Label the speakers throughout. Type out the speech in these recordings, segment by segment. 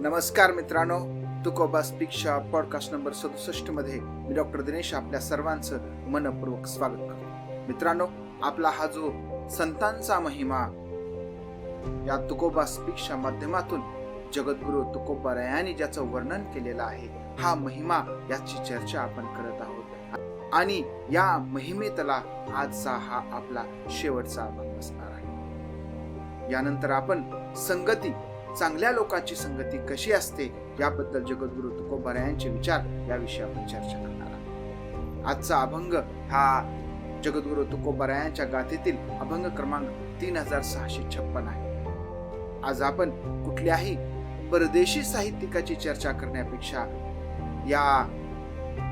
Speaker 1: नमस्कार मित्रांनो तुकोबा स्पीकच्या पॉडकास्ट नंबर सदुसष्टमध्ये मी डॉक्टर दिनेश आपल्या सर्वांचं मनपूर्वक स्वागत करतो. मित्रांनो आपला हा जो संतांचा महिमा या तुकोबा स्पीकच्या माध्यमातून जगद्गुरु तुकोबा रायांनी ज्याचं वर्णन केलेलं आहे हा महिमा याची चर्चा आपण करत आहोत. आणि या महिमेतला आजचा हा आपला शेवटचा भाग असणार आहे. यानंतर आपण संगती चांगल्या लोकांची संगती कशी असते याबद्दल जगद्गुरु तुकोबा यांचे विचार याविषयी आपण चर्चा करणार आहोत. आजचा अभंग हा जगद्गुरु तुकोबा यांच्या गाथेतील अभंग क्रमांक तीन हजार सहाशे छप्पन आहे. आज आपण कुठल्याही परदेशी साहित्यिकाची चर्चा करण्यापेक्षा या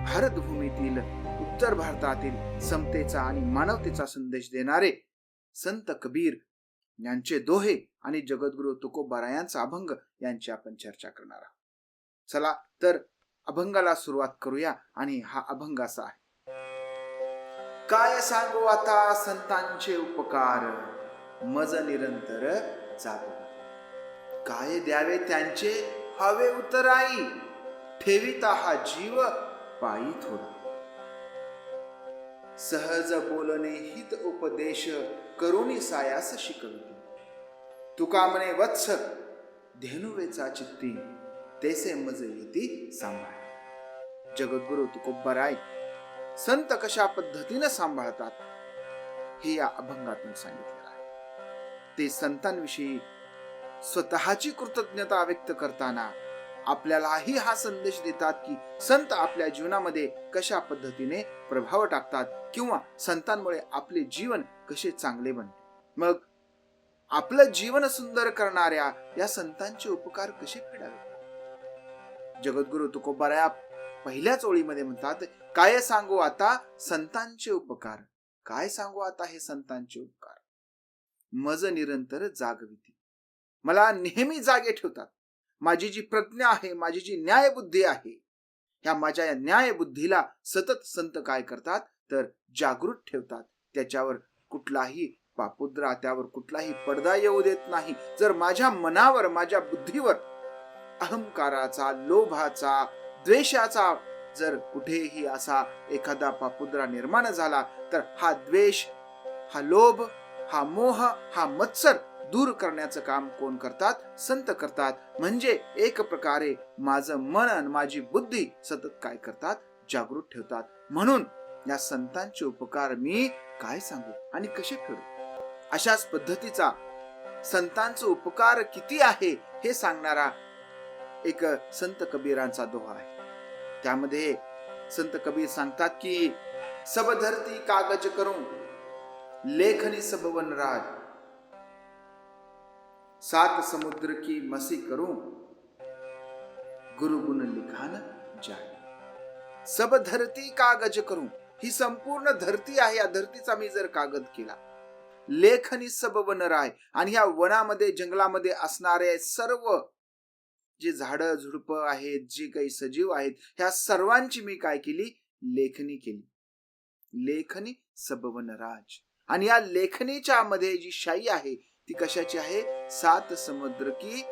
Speaker 1: भारतभूमीतील उत्तर भारतातील समतेचा आणि मानवतेचा संदेश देणारे संत कबीर यांचे दोहे आणि जगद्गुरु तुकोबारा यांचा अभंग यांची आपण चर्चा करणार आहोत. चला तर अभंगाला सुरुवात करूया आणि हा अभंग असा आहे. काय सांगू आता संतांचे उपकार? मज निरंतर जागो. काय द्यावे त्यांचे? हवे उतराई. ठेविता हा जीव पायी थोडा. सहज बोलणे हित उपदेश करुणी सायास शिकवी. तुका म्हणे वत्स धेनुवेचा चित्ती तेसे मजे येती सांभाळ. जगद्गुरु तुकोबराय संत कशा पद्धतीनं सांभाळतात हे या अभंगातून सांगितलेलं आहे. ते संतांविषयी स्वतःची कृतज्ञता व्यक्त करताना आपल्यालाही हा संदेश देतात की संत आपल्या जीवनामध्ये कशा पद्धतीने प्रभाव टाकतात किंवा संतांमुळे आपले जीवन कसे चांगले बनते. मग आपलं जीवन सुंदर करणाऱ्या या संतांचे उपकार कसे फेडावे? जगद्गुरु तुकोबारा पहिल्याच ओळीमध्ये म्हणतात काय सांगू आता संतांचे उपकार? काय सांगू आता हे संतांचे उपकार? मज निरंतर जागविती. मला नेहमी जागे ठेवतात. माझी जी प्रज्ञा आहे माझी जी न्यायबुद्धी आहे ह्या माझ्या या न्यायबुद्धीला सतत संत काय करतात? तर जागृत ठेवतात. त्याच्यावर कुठलाही पापुद्रा त्यावर कुठलाही पडदा येऊ देत नाही. जर माझ्या मनावर माझ्या बुद्धीवर अहंकाराचा लोभाचा द्वेषाचा जर कुठेही असा एखादा पापुद्रा निर्माण झाला तर हा द्वेष हा लोभ हा मोह हा मत्सर दूर करण्याचं काम कोण करतात? संत करतात. म्हणजे एक प्रकारे माझं मन आणि माझी बुद्धी सतत काय करतात? जागृत ठेवतात. म्हणून या संतांचे उपकार मी काय सांगू आणि कसे फेडू अशाच पद्धतीचा संतांचा उपकार किती आहे हे सांगणारा एक संत कबीरांचा दोहा आहे. त्यामध्ये संत कबीर सांगतात की सब धरती कागज करून लेखनी सब वनराज सात समुद्र की मसी करूं गुरुगुण लिखान जाय. सब धरती कागज करू ही संपूर्ण धरती आहे. या धरतीचा मी जर कागद केला लेखनी सब वनराय आणि या वनामध्ये जंगलामध्ये असणारे सर्व जे झाड झुडप आहेत जे काही सजीव आहेत ह्या सर्वांची मी काय केली? लेखनी केली. लेखनी सबवनराज आणि या लेखनीच्या मध्ये जी शाई आहे ती कशाची आहे? सात समुद्र की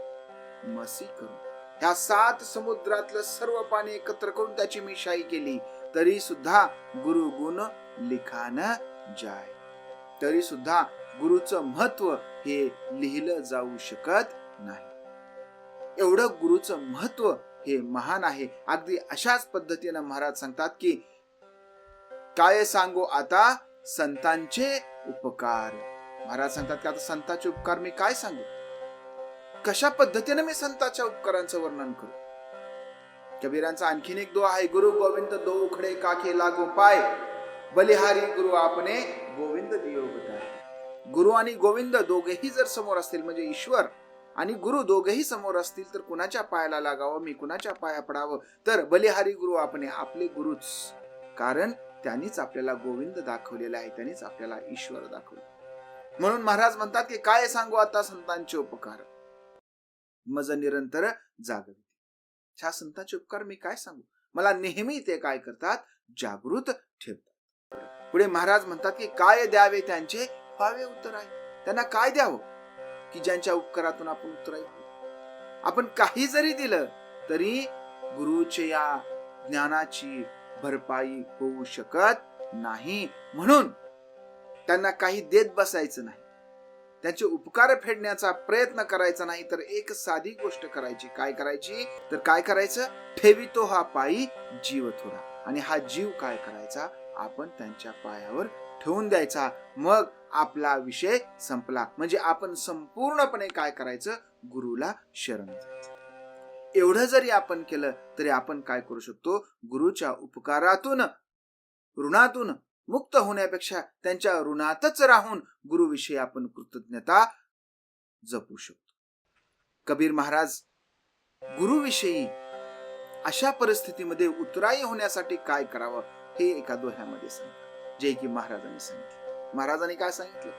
Speaker 1: मसी करून. ह्या सात समुद्रातलं सर्व पाणी एकत्र करून त्याची मी शाई केली. तरी सुद्धा गुरु गुण लिखान जाय. तरी सुद्धा गुरुचं महत्त्व हे लिहिलं जाऊ शकत नाही. एवढं गुरुचं महत्त्व हे महान आहे. अगदी अशाच पद्धतीनं महाराज सांगतात की काय सांगू आता? संतांचे उपकार. महाराज सांगतात की आता संतांचे उपकार मी काय सांगू? कशा पद्धतीने मी संतांच्या उपकारांचं वर्णन करू? कबीरांचा आणखीन एक दो आहे गुरु गोविंद दो उखडे काके लागो पाय बलिहारी गुरु आपणे गोविंद गोविंद बताय गुरु आणि गोविंद दोघेही जर समोर असतील म्हणजे ईश्वर आणि गुरु दोघेही समोर असतील तर कुणाच्या पायाला लागावं? मी कुणाच्या पाया पडावं? तर बलिहारी गुरु आपण आपले गुरुच. कारण त्यांनीच आपल्याला गोविंद दाखवलेला आहे त्यांनीच आपल्याला ईश्वर दाखवले. म्हणून महाराज म्हणतात की काय सांगू आता संतांचे उपकार? मज निरंतर जागृती. ह्या संतांचे उपकार मी काय सांगू? मला नेहमी ते काय करतात? जागृत ठेवतात. पुढे महाराज म्हणतात की काय द्यावे त्यांचे? व्हावे उत्तर आहे. त्यांना काय द्यावं? की ज्यांच्या उपकारातून आपण उत्तर आपण काही जरी दिलं तरी गुरुच्या या ज्ञानाची भरपाई होऊ शकत नाही. म्हणून त्यांना काही देत बसायचं नाही. त्यांचे उपकार फेडण्याचा प्रयत्न करायचा नाही तर एक साधी गोष्ट करायची. काय करायची? तर काय करायचं? ठेवितो हा पायी जीव थोडा. आणि हा जीव काय करायचा? आपण त्यांच्या पायावर ठेवून द्यायचा. मग आपला विषय संपला. म्हणजे आपण संपूर्णपणे काय करायचं? गुरुला शरण एवढं जरी आपण केलं तरी आपण काय करू शकतो? गुरुच्या उपकारातून ऋणातून मुक्त होण्यापेक्षा त्यांच्या ऋणातच राहून गुरुविषयी आपण कृतज्ञता जपू शकतो. कबीर महाराज गुरुविषयी अशा परिस्थितीमध्ये उतराई होण्यासाठी काय करावं? हे एका दोह्यामध्ये सांगितलं जे की महाराजांनी सांगितलं. महाराजांनी काय सांगितलं?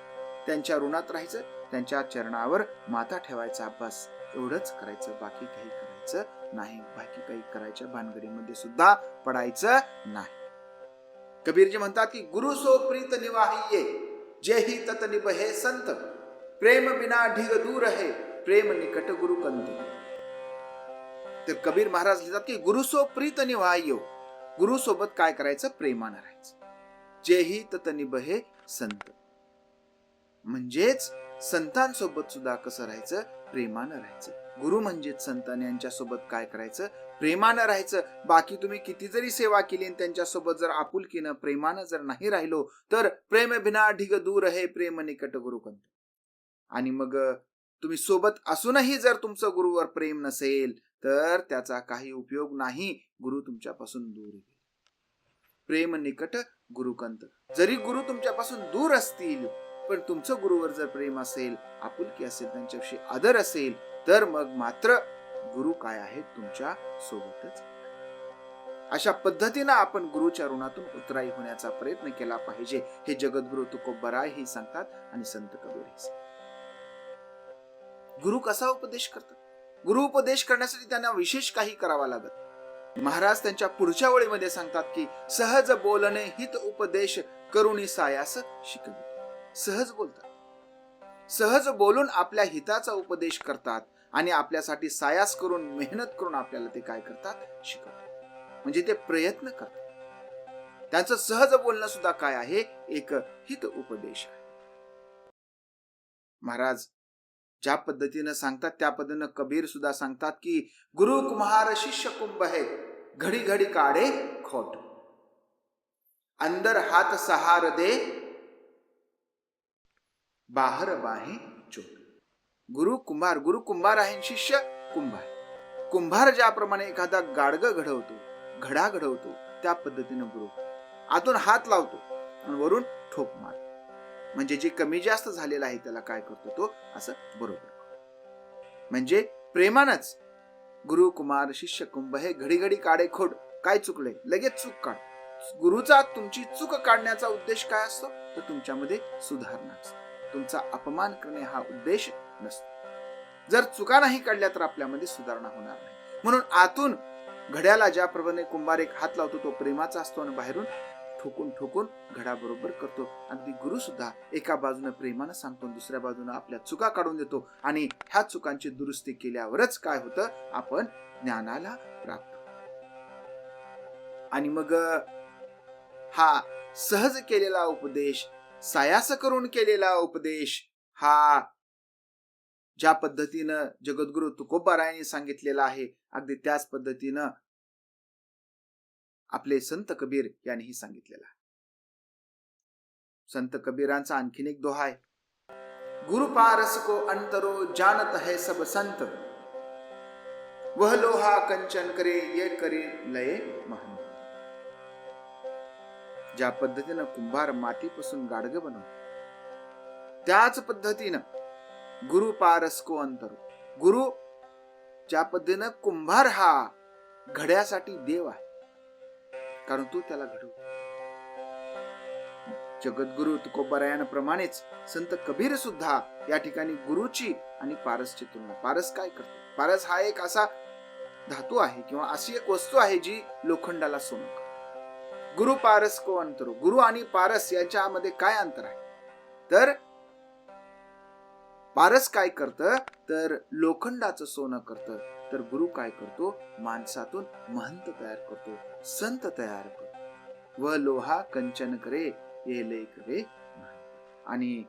Speaker 1: त्यांच्या ऋणात राहायचं त्यांच्या चरणावर माथा ठेवायचा बस. एवढंच करायचं बाकी काही करायचं नाही. बाकी काही करायच्या भानगडीमध्ये सुद्धा पडायचं नाही. कबीरजी म्हणतात की गुरु सो प्रीत निवाहिये जेही तत निबहे संत. प्रेम बिना ढिग दूर हे प्रेम निकट गुरु कंत. तर कबीर महाराज लिहितात की गुरु सो प्रीत निवाह्यो गुरु सोबत काय करायचं? प्रेमानं राहायचं. जेही तत निबहे संत. म्हणजेच संतांसोबत सुद्धा कसं राहायचं? प्रेमानं राहायचं. गुरु म्हणजेच संतान यांच्या सोबत काय करायचं? प्रेमानं राहायचं. बाकी तुम्ही किती जरी सेवा केली आणि त्यांच्यासोबत जर आपुलकीनं प्रेमानं जर नाही राहिलो तर प्रेम बिना ढिग दूर आहे प्रेम निकट गुरुकंत आणि मग तुम्ही सोबत असूनही जर तुमचं गुरुवर प्रेम नसेल तर त्याचा काही उपयोग नाही. गुरु तुमच्यापासून दूर प्रेम निकट गुरुकंत. जरी गुरु तुमच्यापासून दूर असतील पण तुमचं गुरुवर जर प्रेम असेल आपुलकी असेल त्यांच्याविषयी आदर असेल तर मग मात्र गुरु काय आहे तुमच्या सोबतच? अशा पद्धतीनं आपण गुरुच्या ऋणातून उतराई होण्याचा प्रयत्न केला पाहिजे. हे जगद्गुरु तुकोबराय हे सांगतात आणि संत कबीर हे गुरु कसा उपदेश करतात? गुरु उपदेश करण्यासाठी त्यांना विशेष काही करावा लागत. महाराज त्यांच्या पुढच्या ओळीमध्ये सांगतात की सहज बोलणे हित उपदेश करुणी सायास शिकविते सहज बोलतात. सहज बोलून आपल्या हिताचा उपदेश करतात आणि आपल्यासाठी सायास करून मेहनत करून आपल्याला ते काय करतात? शिकवतात. म्हणजे ते प्रयत्न करतात. त्यांचं सहज बोलणं सुद्धा काय आहे? एक हित उपदेश आहे. महाराज ज्या पद्धतीनं सांगतात त्या पद्धतीनं कबीर सुद्धा सांगतात की गुरु कुमार शिष्य कुंभ हे घडी घडी काढे खोट. अंदर हात सहार दे बाहर बाहे चोट. गुरु कुंभार गुरु कुंभार आहे शिष्य कुंभार कुंभार ज्याप्रमाणे एखादा गाडग घडवतो घडा घडवतो त्या पद्धतीनं गुरु. आतून हात लावतो आणि वरून ठोक मारतो. म्हणजे जे कमी जास्त झालेलं आहे त्याला काय करतो तो? असं बरोबर. म्हणजे प्रेमानच गुरु कुमार शिष्य कुंभ हे घडी घडी काढे खोड काय चुकले लगेच चूक काढ. गुरुचा तुमची चूक काढण्याचा उद्देश काय असतो? तर तुमच्यामध्ये सुधारणा असतो. तुमचा अपमान करणे हा उद्देश नसतो. जर चुका नाही काढल्या तर आपल्यामध्ये सुधारणा होणार नाही. म्हणून आतून घड्याला ज्याप्रमाणे कुंभार एक हात लावतो तो प्रेमाचा असतो आणि बाहेरून ठोकून ठोकून घडाबरोबर करतो. अगदी गुरु सुद्धा एका बाजूने प्रेमानं सांगतो दुसऱ्या बाजूने आपल्या चुका काढून देतो. आणि ह्या चुकांची दुरुस्ती केल्यावरच काय होतं? आपण ज्ञानाला प्राप्त आणि मग हा सहज केलेला उपदेश सायास करून केलेला उपदेश हा ज्या पद्धतीनं जगद्गुरु तुकोबारायांनी सांगितलेला आहे अगदी त्याच पद्धतीनं आपले संत कबीर यांनीही सांगितलेला संत कबीरांचा आणखीन एक दोहा आहे. गुरु पारस को अंतरो जानत है सब संत. वह लोहा कंचन करे ये करे लये महन ज्या पद्धतीनं कुंभार मातीपासून गाडगं बनवतो त्याच पद्धतीनं गुरु पारस को अंतरो. गुरु ज्या पद्धतीनं कुंभार हा घड्यासाठी देव आहे कारण तू त्याला घडव. जगद्गुरु तुकोबरायाप्रमाणेच संत कबीर सुद्धा या ठिकाणी गुरुची आणि पारसची तुलना. पारस काय करतो? पारस हा एक असा धातू आहे किंवा अशी एक वस्तू आहे जी लोखंडाला सोनं गुरु पारस को अंतर गुरु आणि पारस यांच्यामध्ये काय अंतर आहे? तर पारस काय करतं? तर लोखंडाचं सोनं करतं. तर गुरु काय करतो? माणसातून महंत तयार करतो संत तयार करतो. व लोहा कंचन करे ये लय करे आणि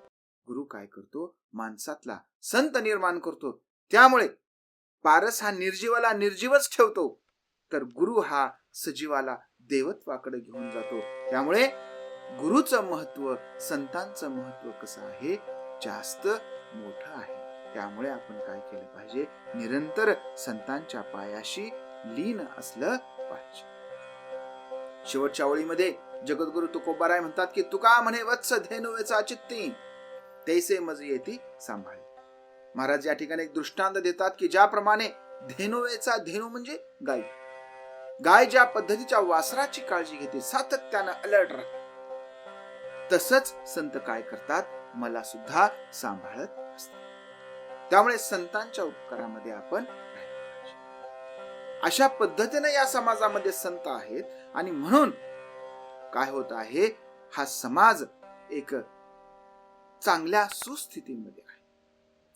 Speaker 1: गुरु काय करतो? माणसातला संत निर्माण करतो. त्यामुळे पारस हा निर्जीवाला निर्जीवच ठेवतो. तर गुरु हा सजीवाला देवत्वाकडे घेऊन जातो. त्यामुळे गुरुचं महत्त्व संतांचं महत्त्व कसं आहे? जास्त मोठं आहे. त्यामुळे आपण काय केलं पाहिजे? निरंतर संतांच्या पायाशी लीन असलं पाहिजे. शेवटच्या ओळीमध्ये जगद्गुरु तुकोबाराय म्हणतात की तुका म्हणे वत्स धेनुवेचा चित्ती. तैसे मज येती सांभाळे. महाराज या ठिकाणी एक दृष्टांत देतात की ज्याप्रमाणे धेनुवेचा धेनू म्हणजे गाय. गाय ज्या पद्धतीच्या वासराची काळजी घेते सातत्यानं अलर्ट राहते. तसंच संत काय करतात? मला सुद्धा सांभाळत त्यामुळे संतांच्या उपकारामध्ये आपण अशा पद्धतीने या समाजामध्ये संत आहेत आणि म्हणून काय होत आहे हा समाज एक चांगल्या सुस्थितीमध्ये आहे.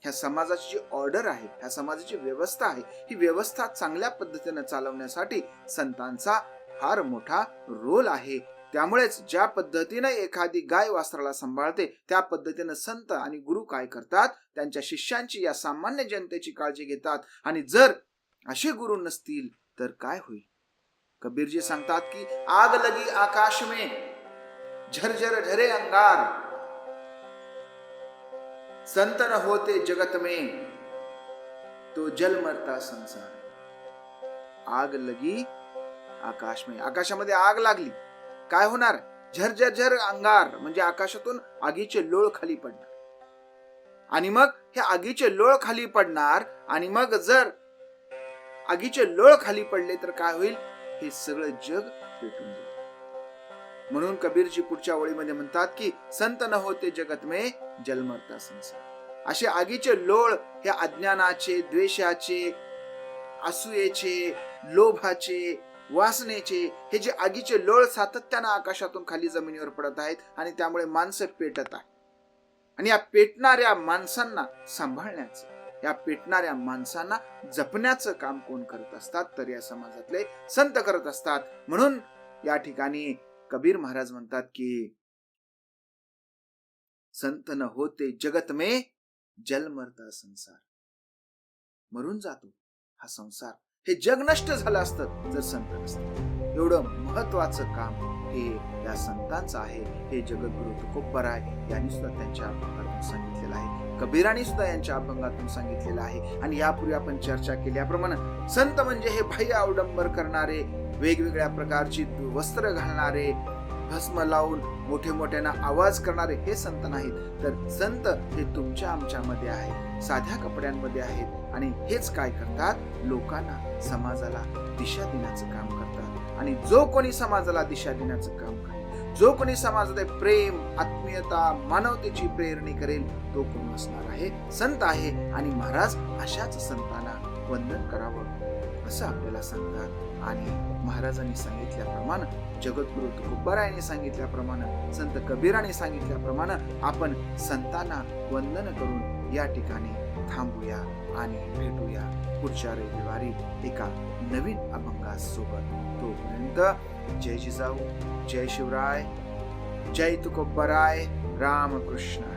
Speaker 1: ह्या समाजाची जी ऑर्डर आहे ह्या समाजाची व्यवस्था आहे ही व्यवस्था चांगल्या पद्धतीने चालवण्यासाठी संतांचा फार मोठा रोल आहे. त्यामुळेच ज्या पद्धतीने एखादी गाय वासराला सांभाळते त्या पद्धतीनं संत आणि गुरु काय करतात? त्यांच्या शिष्यांची या सामान्य जनतेची काळजी घेतात आणि जर असे गुरु नसतील तर काय होईल? कबीरजी सांगतात की आग लगी आकाश मे झरझर झरे अंगार संत न होते जगत में तो जल मरता संसार. आग लगी आकाश में. आकाशामध्ये आग लागली. काय होणार? झरझर झर अंगार म्हणजे आकाशातून आगीचे लोळ खाली पडणार. आणि मग हे आगीचे लोळ खाली पडणार आणि मग जर आगीचे लोळ खाली पडले तर काय होईल? हे सगळं जग पेटून जाईल. म्हणून कबीरजी पुढच्या ओळीमध्ये म्हणतात की संत न होते जगत में जलमरता संसार. असे आगीचे लोळ हे अज्ञानाचे द्वेषाचे असूयेचे लोभाचे वासनेचे हे जे आगीचे लोळ सातत्यानं आकाशातून खाली जमिनीवर पडत आहेत आणि त्यामुळे माणसं पेटत आहेत. आणि या पेटणाऱ्या माणसांना सांभाळण्याचं या पेटणाऱ्या माणसांना जपण्याचं काम कोण करत असतात? तर या समाजातले संत करत असतात. म्हणून या ठिकाणी कबीर महाराज म्हणतात की संत न होते जगत मे जलमरता संसार. मरून जातो हा संसार. हे जग नष्ट झालं असतं जर संत नसतं. एवढं महत्वाचं काम हे या संतांचं आहे. हे जगद्गुरु तुकोबराय यांनी सुद्धा त्यांच्या अभंगातून सांगितलेलं आहे. कबीराने सुद्धा यांच्या अभंगातून सांगितलेलं आहे. आणि यापूर्वी आपण चर्चा केल्याप्रमाणे संत म्हणजे हे भय अवडंबर करणारे वेगवेगळ्या प्रकारची वस्त्र घालणारे भस्म लावून मोठे मोठ्यानं आवाज करणारे हे संत नाहीत. तर संत हे तुमच्या आमच्यामध्ये आहेत साध्या कपड्यांमध्ये आहेत आणि हेच काय करतात? लोकांना समाजाला दिशा देण्याचं काम करतात. आणि जो कोणी समाजाला दिशा देण्याचं काम करेल जो कोणी समाजात प्रेम आत्मीयता मानवतेची प्रेरणी करेल तो कोण असणार आहे? संत आहे आणि महाराज अशाच संतांना वंदन करावं असं आपल्याला सांगतात. आणि महाराजांनी सांगितल्याप्रमाणे जगद्गुरु तुकोबारायाने सांगितल्याप्रमाणे संत कबीराने सांगितल्याप्रमाणे आपण संतांना वंदन करून या ठिकाणी थांबूया आणि भेटूया पुढच्या रविवारी एका नवीन अभंगासोबत. तोपर्यंत जय जिजाऊ जय शिवराय जय तुकोबराय रामकृष्ण.